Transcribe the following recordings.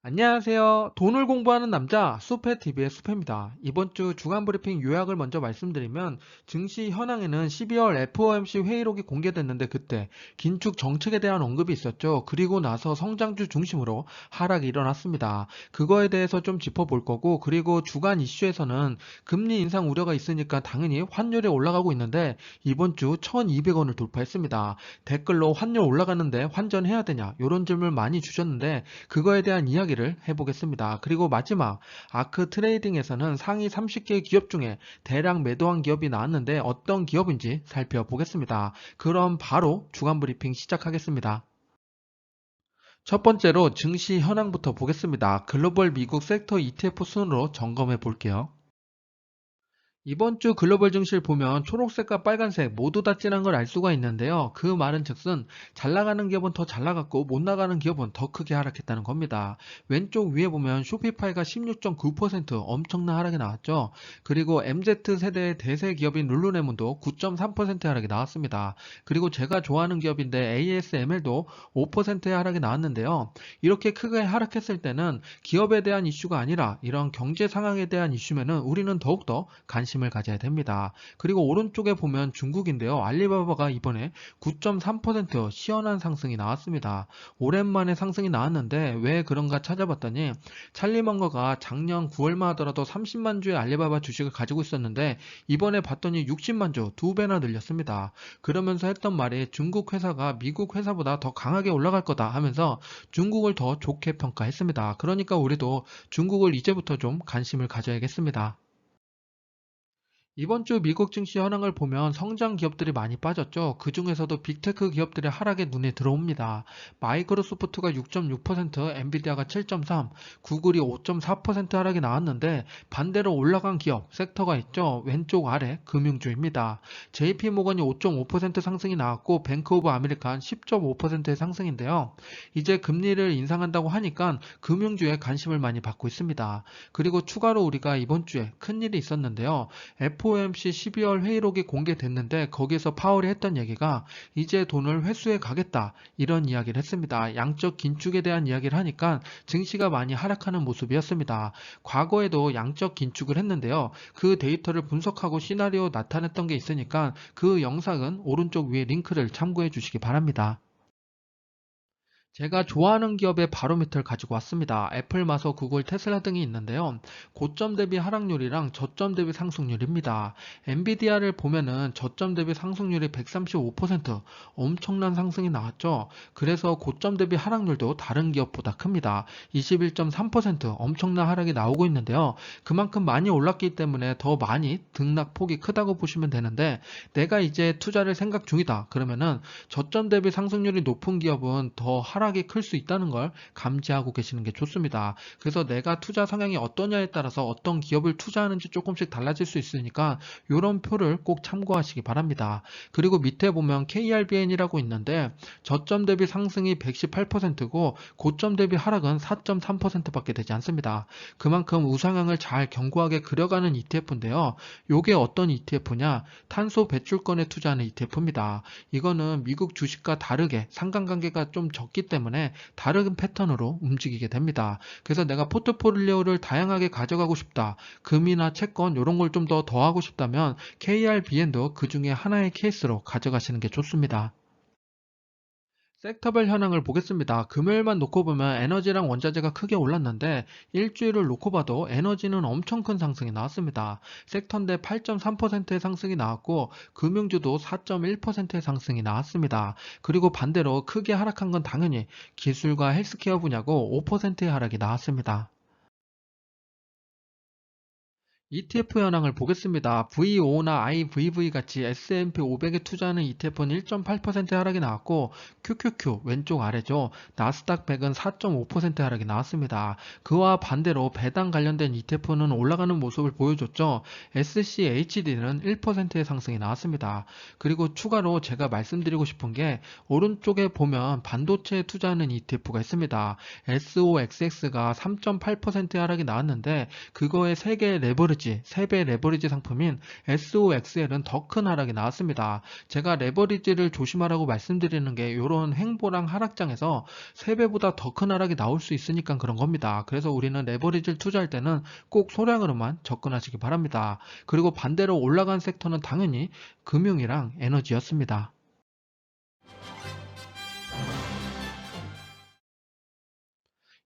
안녕하세요. 돈을 공부하는 남자 수페TV의 수페입니다. 이번 주 주간 브리핑 요약을 먼저 말씀드리면 증시 현황에는 12월 FOMC 회의록이 공개됐는데 그때 긴축 정책에 대한 언급이 있었죠. 그리고 나서 성장주 중심으로 하락이 일어났습니다. 그거에 대해서 좀 짚어볼 거고 그리고 주간 이슈에서는 금리 인상 우려가 있으니까 당연히 환율이 올라가고 있는데 이번 주 1200원을 돌파했습니다. 댓글로 환율 올라가는데 환전해야 되냐 이런 질문 많이 주셨는데 그거에 대한 이야기 를 해보겠습니다. 그리고 마지막 아크 트레이딩에서는 상위 30개 기업 중에 대량 매도한 기업이 나왔는데 어떤 기업인지 살펴보겠습니다. 그럼 바로 주간 브리핑 시작하겠습니다. 첫 번째로 증시 현황부터 보겠습니다. 글로벌 미국 섹터 ETF 순으로 점검해 볼게요. 이번 주 글로벌 증시를 보면 초록색과 빨간색 모두 다 진한 걸 알 수가 있는데요. 그 말은 즉슨 잘 나가는 기업은 더 잘 나갔고 못 나가는 기업은 더 크게 하락했다는 겁니다. 왼쪽 위에 보면 쇼피파이가 16.9% 엄청난 하락이 나왔죠. 그리고 MZ세대의 대세 기업인 룰루레몬도 9.3% 하락이 나왔습니다. 그리고 제가 좋아하는 기업인데 ASML도 5%의 하락이 나왔는데요. 이렇게 크게 하락했을 때는 기업에 대한 이슈가 아니라 이런 경제 상황에 대한 이슈면은 우리는 더욱더 관심 을 가져야 됩니다. 그리고 오른쪽에 보면 중국인데요. 알리바바가 이번에 9.3% 시원한 상승이 나왔습니다. 오랜만에 상승이 나왔는데 왜 그런가 찾아봤더니 찰리먼거가 작년 9월만 하더라도 30만 주의 알리바바 주식을 가지고 있었는데 이번에 봤더니 60만 주, 두 배나 늘렸습니다. 그러면서 했던 말이 중국 회사가 미국 회사보다 더 강하게 올라갈 거다 하면서 중국을 더 좋게 평가했습니다. 그러니까 우리도 중국을 이제부터 좀 관심을 가져야겠습니다. 이번 주 미국 증시 현황을 보면 성장 기업들이 많이 빠졌죠. 그 중에서도 빅테크 기업들의 하락에 눈에 들어옵니다. 마이크로소프트가 6.6%, 엔비디아가 7.3%, 구글이 5.4% 하락이 나왔는데 반대로 올라간 기업, 섹터가 있죠. 왼쪽 아래 금융주입니다. JP모건이 5.5% 상승이 나왔고 뱅크 오브 아메리칸 10.5%의 상승인데요. 이제 금리를 인상한다고 하니까 금융주에 관심을 많이 받고 있습니다. 그리고 추가로 우리가 이번 주에 큰 일이 있었는데요. FOMC 12월 회의록이 공개됐는데 거기에서 파월이 했던 얘기가 이제 돈을 회수해 가겠다 이런 이야기를 했습니다. 양적 긴축에 대한 이야기를 하니까 증시가 많이 하락하는 모습이었습니다. 과거에도 양적 긴축을 했는데요. 그 데이터를 분석하고 시나리오 나타냈던 게 있으니까 그 영상은 오른쪽 위에 링크를 참고해 주시기 바랍니다. 제가 좋아하는 기업의 바로미터를 가지고 왔습니다. 애플, 마서, 구글, 테슬라 등이 있는데요. 고점 대비 하락률이랑 저점 대비 상승률입니다. 엔비디아를 보면은 저점 대비 상승률이 135% 엄청난 상승이 나왔죠. 그래서 고점 대비 하락률도 다른 기업보다 큽니다. 21.3% 엄청난 하락이 나오고 있는데요. 그만큼 많이 올랐기 때문에 더 많이 등락 폭이 크다고 보시면 되는데 내가 이제 투자를 생각 중이다. 그러면은 저점 대비 상승률이 높은 기업은 더 하락 하락이 클 수 있다는 걸 감지하고 계시는 게 좋습니다. 그래서 내가 투자 성향이 어떠냐에 따라서 어떤 기업을 투자하는지 조금씩 달라질 수 있으니까 이런 표를 꼭 참고하시기 바랍니다. 그리고 밑에 보면 KRBN이라고 있는데 저점 대비 상승이 118%고 고점 대비 하락은 4.3%밖에 되지 않습니다. 그만큼 우상향을 잘 견고하게 그려가는 ETF인데요. 이게 어떤 ETF냐? 탄소 배출권에 투자하는 ETF입니다. 이거는 미국 주식과 다르게 상관관계가 좀 적기 때문에 다른 패턴으로 움직이게 됩니다. 그래서 내가 포트폴리오를 다양하게 가져가고 싶다. 금이나 채권 이런 걸 좀 더 더하고 싶다면 KRBN도 그 중에 하나의 케이스로 가져가시는 게 좋습니다. 섹터별 현황을 보겠습니다. 금요일만 놓고 보면 에너지랑 원자재가 크게 올랐는데 일주일을 놓고 봐도 에너지는 엄청 큰 상승이 나왔습니다. 섹터인데 8.3%의 상승이 나왔고 금융주도 4.1%의 상승이 나왔습니다. 그리고 반대로 크게 하락한 건 당연히 기술과 헬스케어 분야고 5%의 하락이 나왔습니다. ETF 현황을 보겠습니다. VO나 IVV 같이 S&P 500에 투자하는 ETF는 1.8% 하락이 나왔고 QQQ 왼쪽 아래죠. 나스닥 100은 4.5% 하락이 나왔습니다. 그와 반대로 배당 관련된 ETF는 올라가는 모습을 보여줬죠. SCHD는 1%의 상승이 나왔습니다. 그리고 추가로 제가 말씀드리고 싶은 게 오른쪽에 보면 반도체에 투자하는 ETF가 있습니다. SOXX가 3.8%의 하락이 나왔는데 그거의 세계 레버리지 레버리지, 3배 레버리지 상품인 SOXL은 더 큰 하락이 나왔습니다. 제가 레버리지를 조심하라고 말씀드리는 게 이런 횡보랑 하락장에서 3배보다 더 큰 하락이 나올 수 있으니까 그런 겁니다. 그래서 우리는 레버리지를 투자할 때는 꼭 소량으로만 접근하시기 바랍니다. 그리고 반대로 올라간 섹터는 당연히 금융이랑 에너지였습니다.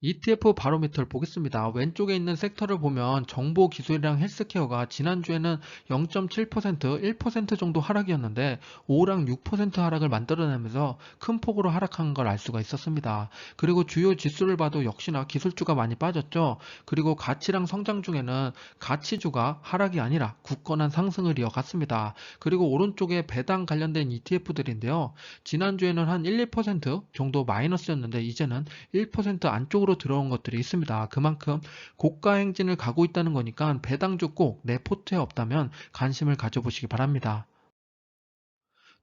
ETF 바로미터를 보겠습니다. 왼쪽에 있는 섹터를 보면 정보 기술이랑 헬스케어가 지난주에는 0.7%, 1% 정도 하락이었는데 5랑 6% 하락을 만들어내면서 큰 폭으로 하락한 걸 알 수가 있었습니다. 그리고 주요 지수를 봐도 역시나 기술주가 많이 빠졌죠. 그리고 가치랑 성장 중에는 가치주가 하락이 아니라 굳건한 상승을 이어갔습니다. 그리고 오른쪽에 배당 관련된 ETF들인데요. 지난주에는 한 1, 2% 정도 마이너스였는데 이제는 1% 안쪽으로 들어온 것들이 있습니다. 그만큼 고가 행진을 가고 있다는 거니까 배당주 꼭 내 포트에 없다면 관심을 가져보시기 바랍니다.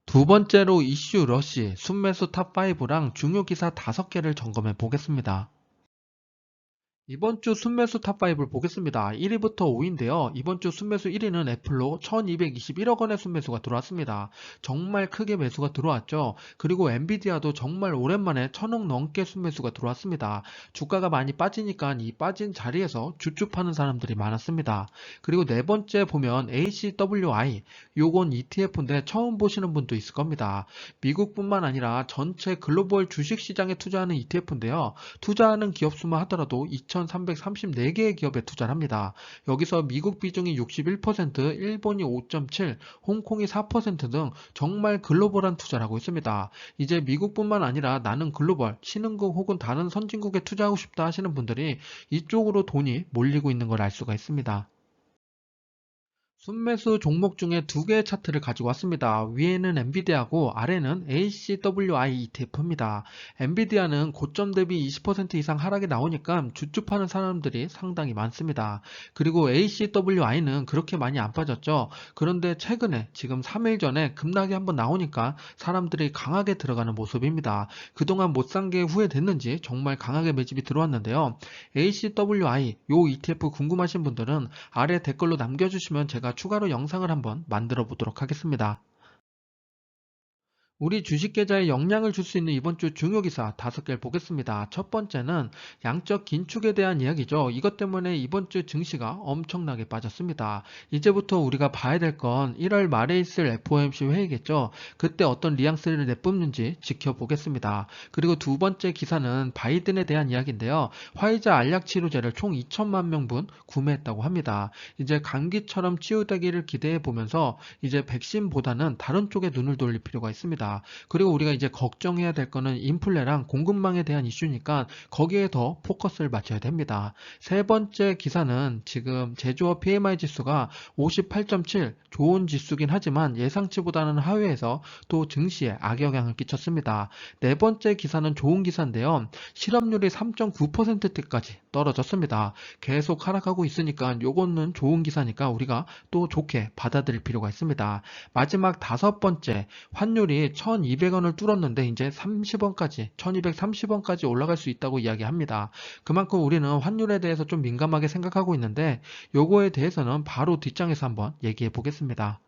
두 번째로 이슈 러시, 순매수 탑5랑 중요 기사 5개를 점검해 보겠습니다. 이번 주 순매수 탑5를 보겠습니다. 1위부터 5위인데요. 이번 주 순매수 1위는 애플로 1221억 원의 순매수가 들어왔습니다. 정말 크게 매수가 들어왔죠. 그리고 엔비디아도 정말 오랜만에 천억 넘게 순매수가 들어왔습니다. 주가가 많이 빠지니까 이 빠진 자리에서 주축하는 사람들이 많았습니다. 그리고 네 번째 보면 ACWI, 요건 ETF인데 처음 보시는 분도 있을 겁니다. 미국뿐만 아니라 전체 글로벌 주식시장에 투자하는 ETF인데요. 투자하는 기업 수만 하더라도 2,334개의 기업에 투자를 합니다. 여기서 미국 비중이 61%, 일본이 5.7, 홍콩이 4%등 정말 글로벌한 투자를 하고 있습니다. 이제 미국뿐만 아니라 나는 글로벌, 신흥국 혹은 다른 선진국에 투자하고 싶다 하시는 분들이 이쪽으로 돈이 몰리고 있는 걸 알 수가 있습니다. 순매수 종목 중에 두 개의 차트를 가지고 왔습니다. 위에는 엔비디아고 아래는 ACWI ETF입니다. 엔비디아는 고점 대비 20% 이상 하락이 나오니까 주축하는 사람들이 상당히 많습니다. 그리고 ACWI는 그렇게 많이 안 빠졌죠. 그런데 최근에 지금 3일 전에 급락이 한번 나오니까 사람들이 강하게 들어가는 모습입니다. 그동안 못 산 게 후회됐는지 정말 강하게 매집이 들어왔는데요. ACWI 요 ETF 궁금하신 분들은 아래 댓글로 남겨주시면 제가 추가로 영상을 한번 만들어 보도록 하겠습니다. 우리 주식 계좌에 영향을 줄 수 있는 이번 주 중요 기사 다섯 개를 보겠습니다. 첫 번째는 양적 긴축에 대한 이야기죠. 이것 때문에 이번 주 증시가 엄청나게 빠졌습니다. 이제부터 우리가 봐야 될 건 1월 말에 있을 FOMC 회의겠죠. 그때 어떤 리앙스를 내뿜는지 지켜보겠습니다. 그리고 두 번째 기사는 바이든에 대한 이야기인데요. 화이자 알약 치료제를 총 2천만 명분 구매했다고 합니다. 이제 감기처럼 치유되기를 기대해 보면서 이제 백신보다는 다른 쪽에 눈을 돌릴 필요가 있습니다. 그리고 우리가 이제 걱정해야 될 거는 인플레랑 공급망에 대한 이슈니까 거기에 더 포커스를 맞춰야 됩니다. 세 번째 기사는 지금 제조업 PMI 지수가 58.7 좋은 지수긴 하지만 예상치보다는 하회해서 또 증시에 악영향을 끼쳤습니다. 네 번째 기사는 좋은 기사인데요. 실업률이 3.9%대까지 떨어졌습니다. 계속 하락하고 있으니까 요거는 좋은 기사니까 우리가 또 좋게 받아들일 필요가 있습니다. 마지막 다섯 번째 환율이 1200원을 뚫었는데 이제 30원까지 1230원까지 올라갈 수 있다고 이야기합니다. 그만큼 우리는 환율에 대해서 좀 민감하게 생각하고 있는데 요거에 대해서는 바로 뒷장에서 한번 얘기해 보겠습니다.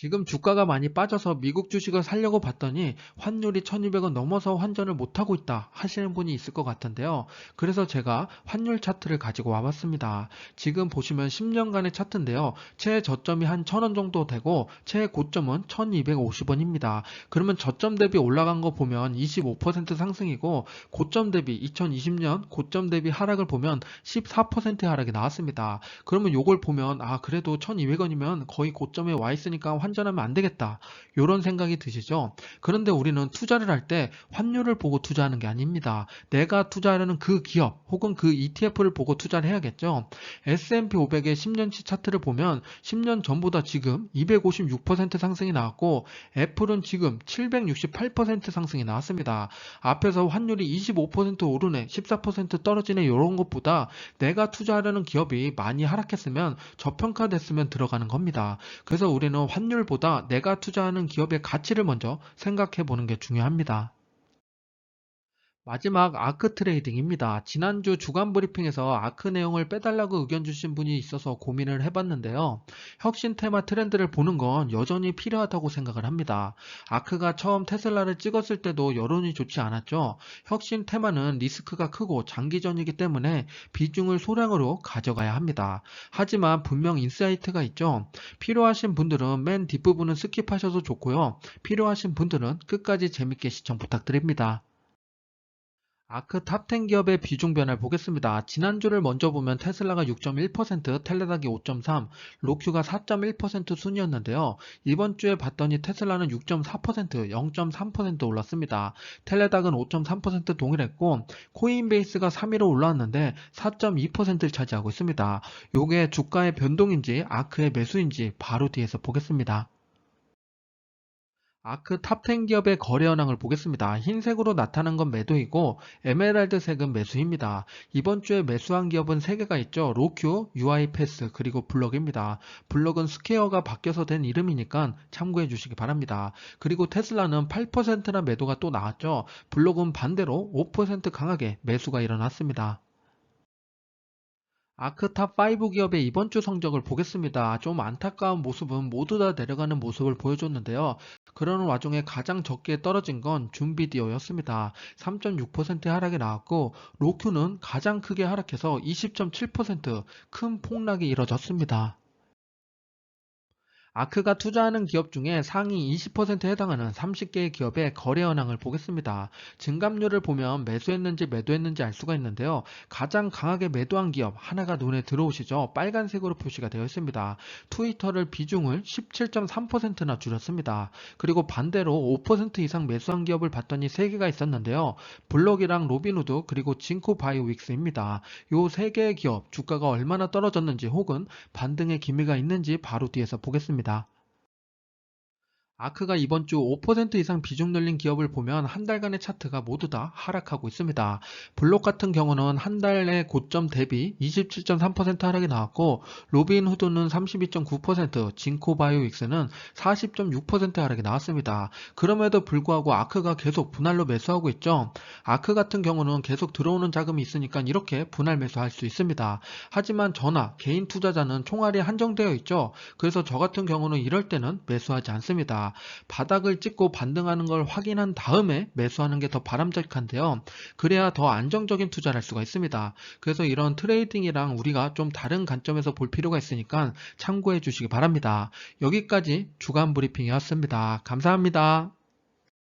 지금 주가가 많이 빠져서 미국 주식을 살려고 봤더니 환율이 1200원 넘어서 환전을 못하고 있다 하시는 분이 있을 것 같은데요. 그래서 제가 환율 차트를 가지고 와봤습니다. 지금 보시면 10년간의 차트인데요. 최저점이 한 1000원 정도 되고 최고점은 1250원입니다. 그러면 저점 대비 올라간 거 보면 25% 상승이고 고점 대비 2020년 고점 대비 하락을 보면 14% 하락이 나왔습니다. 그러면 요걸 보면 아 그래도 1200원이면 거의 고점에 와 있으니까 환 전하면 안 되겠다. 이런 생각이 드시죠? 그런데 우리는 투자를 할 때 환율을 보고 투자하는 게 아닙니다. 내가 투자하려는 그 기업 혹은 그 ETF를 보고 투자를 해야겠죠. S&P 500의 10년치 차트를 보면 10년 전보다 지금 256% 상승이 나왔고 애플은 지금 768% 상승이 나왔습니다. 앞에서 환율이 25% 오르네, 14% 떨어지네 이런 것보다 내가 투자하려는 기업이 많이 하락했으면 저평가됐으면 들어가는 겁니다. 그래서 우리는 환율 환율보다 내가 투자하는 기업의 가치를 먼저 생각해 보는 게 중요합니다. 마지막 아크 트레이딩입니다. 지난주 주간 브리핑에서 아크 내용을 빼달라고 의견 주신 분이 있어서 고민을 해봤는데요. 혁신 테마 트렌드를 보는 건 여전히 필요하다고 생각을 합니다. 아크가 처음 테슬라를 찍었을 때도 여론이 좋지 않았죠. 혁신 테마는 리스크가 크고 장기전이기 때문에 비중을 소량으로 가져가야 합니다. 하지만 분명 인사이트가 있죠. 필요하신 분들은 맨 뒷부분은 스킵하셔도 좋고요. 필요하신 분들은 끝까지 재밌게 시청 부탁드립니다. 아크 탑10 기업의 비중 변화를 보겠습니다. 지난주를 먼저 보면 테슬라가 6.1%, 텔레닥이 5.3, 로큐가 4.1% 순이었는데요. 이번 주에 봤더니 테슬라는 6.4%, 0.3% 올랐습니다. 텔레닥은 5.3% 동일했고 코인베이스가 3위로 올라왔는데 4.2%를 차지하고 있습니다. 요게 주가의 변동인지 아크의 매수인지 바로 뒤에서 보겠습니다. 아크 탑10 기업의 거래 현황을 보겠습니다. 흰색으로 나타난 건 매도이고 에메랄드색은 매수입니다. 이번 주에 매수한 기업은 3개가 있죠. 로큐, UiPath 그리고 블럭입니다. 블럭은 스퀘어가 바뀌어서 된 이름이니까 참고해 주시기 바랍니다. 그리고 테슬라는 8%나 매도가 또 나왔죠. 블럭은 반대로 5% 강하게 매수가 일어났습니다. 아크탑5 기업의 이번 주 성적을 보겠습니다. 좀 안타까운 모습은 모두 다 내려가는 모습을 보여줬는데요. 그러는 와중에 가장 적게 떨어진 건 줌비디오였습니다. 3.6% 하락이 나왔고 로큐는 가장 크게 하락해서 20.7%큰 폭락이 이뤄졌습니다. 아크가 투자하는 기업 중에 상위 20%에 해당하는 30개의 기업의 거래 현황을 보겠습니다. 증감률을 보면 매수했는지 매도했는지 알 수가 있는데요. 가장 강하게 매도한 기업 하나가 눈에 들어오시죠. 빨간색으로 표시가 되어 있습니다. 트위터를 비중을 17.3%나 줄였습니다. 그리고 반대로 5% 이상 매수한 기업을 봤더니 3개가 있었는데요. 블록이랑 로빈후드 그리고 징코 바이오윅스입니다. 이 3개의 기업 주가가 얼마나 떨어졌는지 혹은 반등의 기미가 있는지 바로 뒤에서 보겠습니다. 있습니다. 아크가 이번 주 5% 이상 비중 늘린 기업을 보면 한 달간의 차트가 모두 다 하락하고 있습니다. 블록 같은 경우는 한 달의 고점 대비 27.3% 하락이 나왔고 로빈후드는 32.9%, 징코바이오익스는 40.6% 하락이 나왔습니다. 그럼에도 불구하고 아크가 계속 분할로 매수하고 있죠. 아크 같은 경우는 계속 들어오는 자금이 있으니까 이렇게 분할 매수할 수 있습니다. 하지만 저나 개인 투자자는 총알이 한정되어 있죠. 그래서 저 같은 경우는 이럴 때는 매수하지 않 바닥을 찍고 반등하는 걸 확인한 다음에 매수하는 게 더 바람직한데요. 그래야 더 안정적인 투자를 할 수가 있습니다. 그래서 이런 트레이딩이랑 우리가 좀 다른 관점에서 볼 필요가 있으니까 참고해 주시기 바랍니다. 여기까지 주간 브리핑이었습니다. 감사합니다.